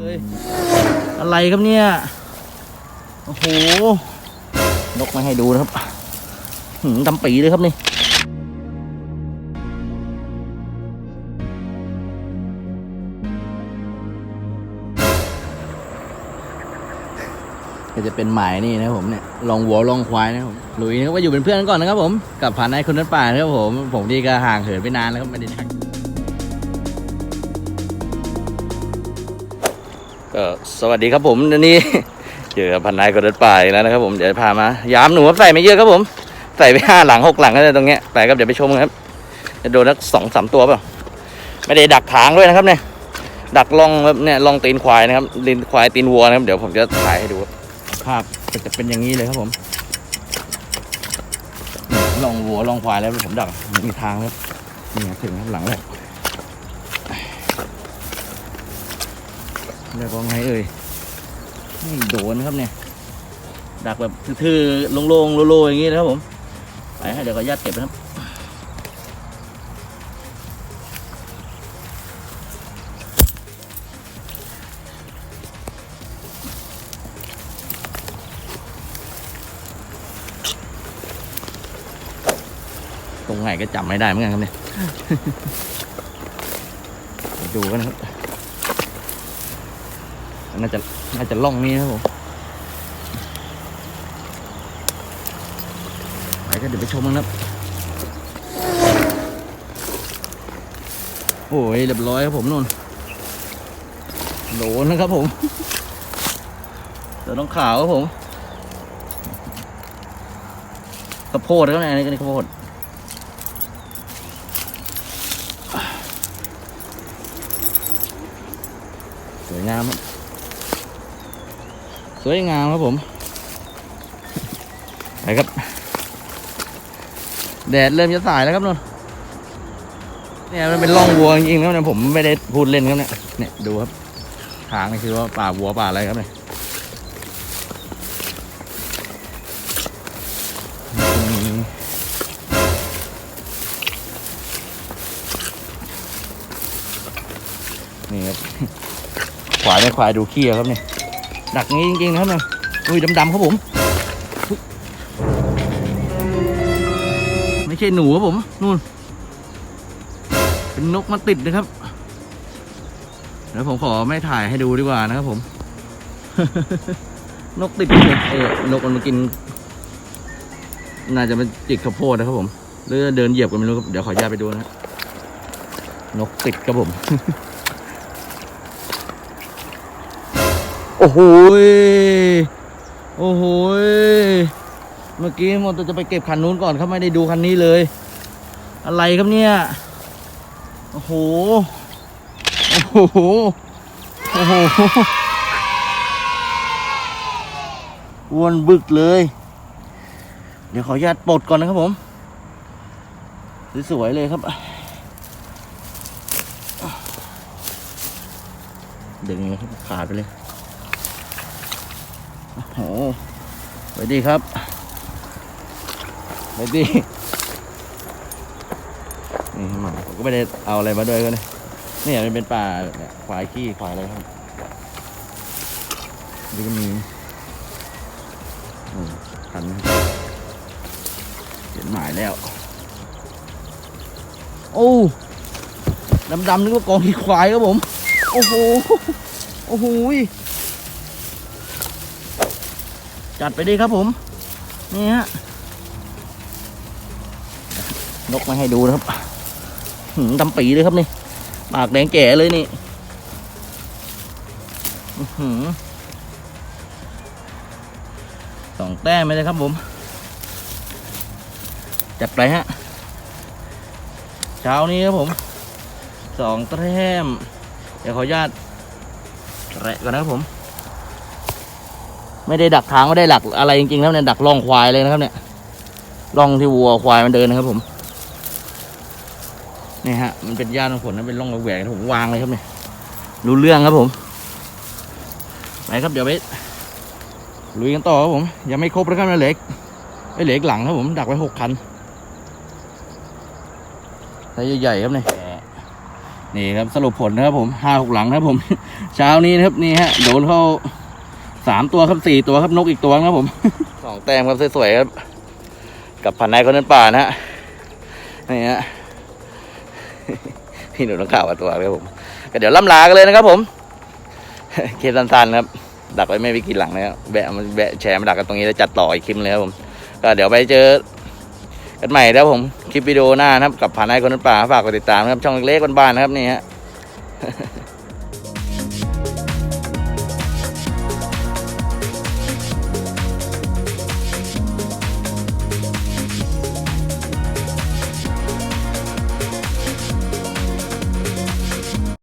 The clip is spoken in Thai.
เลยอะไรครับเนี่ย โอ้โห นกมาให้ดูนะครับหืมดำปีเลยครับนี่ก็จะเป็นหมายนี่นะผมเนี่ยลองวัวลองควายนะครับผมหลุยนะครับว่าอยู่เป็นเพื่อนกันก่อนนะครับผม กับผ่านนายคนนั้นป่านะครับผม ผมนี่ก็ห่างเหินไปนานแล้วครับไม่ได้ทัก ก็สวัสดีครับผมวันนี้เจอกับพันนายคนนั้นป่าอีกแล้วนะครับผมเดี๋ยวพามา ยามหนูครับใส่ไม่เยอะครับผม ใส่ไปห้าหลังหกหลังก็ได้ตรงเนี้ยไปครับเดี๋ยวไปชมกันครับจะโดนสักสองสามตัวเปล่าไม่ได้ดักทางด้วยนะครับเนี่ยดักล่องครับเนี่ยล่องตีนควายนะครับตีนควายตีนวัวนะครับเดี๋ยวผมจะถ่ายให้ดูครับภาพก็จะเป็นอย่างนี้เลยครับผมลองวัวลองควายแล้วผมดักมีทางครับนี่ถึงครับหลังแล้ว เรียกว่าไงเอ่ยไม่โดนครับเนี่ย ดักแบบทื่อๆโล่งๆโลๆอย่างนี้นะครับผม ไปให้เดี๋ยวก็ยัดเก็บนะครับตรงไหนก็จำไม่ได้เหมือนกันครับเนี่ยไปดูกันนะครับ น่าจะน่าจะล่องนี้นะครับผมไปก็เดี๋ยวไปชมกันครับโอ้ยเรียบร้อยครับผมนู่นโดนนะครับผมตัวน้องขาวครับผมข้าโพดครับเนี่ยอันนี้ก็ข้าโพดสวยงามครับ สวยงามครับผมไปครับ แดดเริ่มจะสายแล้วครับนนเนี่ยมันเป็นร่องวัวจริงๆครับเนี่ยผมไม่ได้พูดเล่นครับเนี่ยเนี่ยดูครับทางนี่คือว่าป่าวัวป่าอะไรครับเนี่ยนี่ครับควายไม่ควายดูขี้อะครับเนี่ย ดักงี้จริงๆนะครับเนี่ยอุ้ยดำๆครับผม ไม่ใช่หนูครับผมนู่น เป็นนกมาติดนะครับเดี๋ยวผมขอไม่ถ่ายให้ดูดีกว่านะครับผม นกติดเลยเออนกมันมากิน น่าจะมาจิกข้าวโพดนะครับผมหรือเดินเหยียบกันไม่รู้ครับเดี๋ยวขออนุญาตไปดูนะนกติดครับผม โอ้โหโอ้โหเมื่อกี้มดจะไปเก็บคันนู้นก่อนเขาไม่ได้ดูคันนี้เลย อะไรครับเนี่ย โอ้โห โอ้โห โอ้โห วนบึกเลย เดี๋ยวขออนุญาตปลดก่อนนะครับผม สวยๆเลยครับดึงนะครับขาดไปเลย โอ้โหไปดีครับไปดีนี่หมาผมก็ไม่ได้เอาอะไรมาด้วยก็เลยนี่มันเป็นป่าควายขี้ควายอะไรครับนี่ก็มีอืมคันเห็นหมายแล้ว โอ้ดำๆนึกว่ากองขี้ควายครับผม โอ้โห โอ้โหย จัดไปดีครับผม นี่ฮะ นกมาให้ดูนะครับหืมดำปีเลยครับนี่ ปากแดงแก่เลยนี่หือสองแต้มไปเลยครับผม จัดไปฮะ เช้านี้ครับผม สองแต้ม เดี๋ยวขออนุญาตแระก่อนนะครับผม ไม่ได้ดักทางไม่ได้หลักอะไรจริงๆแล้วเนี่ยดักล่องควายเลยนะครับเนี่ยล่องที่วัวควายมันเดินนะครับผมนี่ฮะมันเป็นย่านของผลนะเป็นร่องระแหวกผมวางเลยครับเนี่ยรู้เรื่องครับผมไปครับเดี๋ยวไปลุยกันต่อครับผมยังไม่ครบแล้วครับนะเหล็กไอ้เหล็กหลังครับผมดักไว้หกคันไซส์ใหญ่ๆครับเนี่ยนี่ครับสรุปผลนะครับผมห้าหกหลังนะครับผม เช้านี้นะครับนี่ฮะโดนเข้า สามตัวครับสี่ตัวครับนกอีกตัวนะครับผมสองแต้มครับสวยๆครับ กับพันนายคนนั้นป่านะฮะนี่ฮะพี่หนูต้องข่าวกับตัวครับผมก็เดี๋ยวล่ำลากันเลยนะครับผมเคสสั้นๆครับ ดักไว้ไม่ไปกี่หลังนะครับแบะมันแบะแชร์มาดักกันตรงนี้แล้วจัดต่ออีกคลิปเลยครับผมก็เดี๋ยวไปเจอกันใหม่นะครับผมคลิปวิดีโอหน้านะครับกับผ่านไอคนนั้นป่าฝากกดติดตามนะครับช่องเล็กๆบ้านๆนะครับนี่ฮะ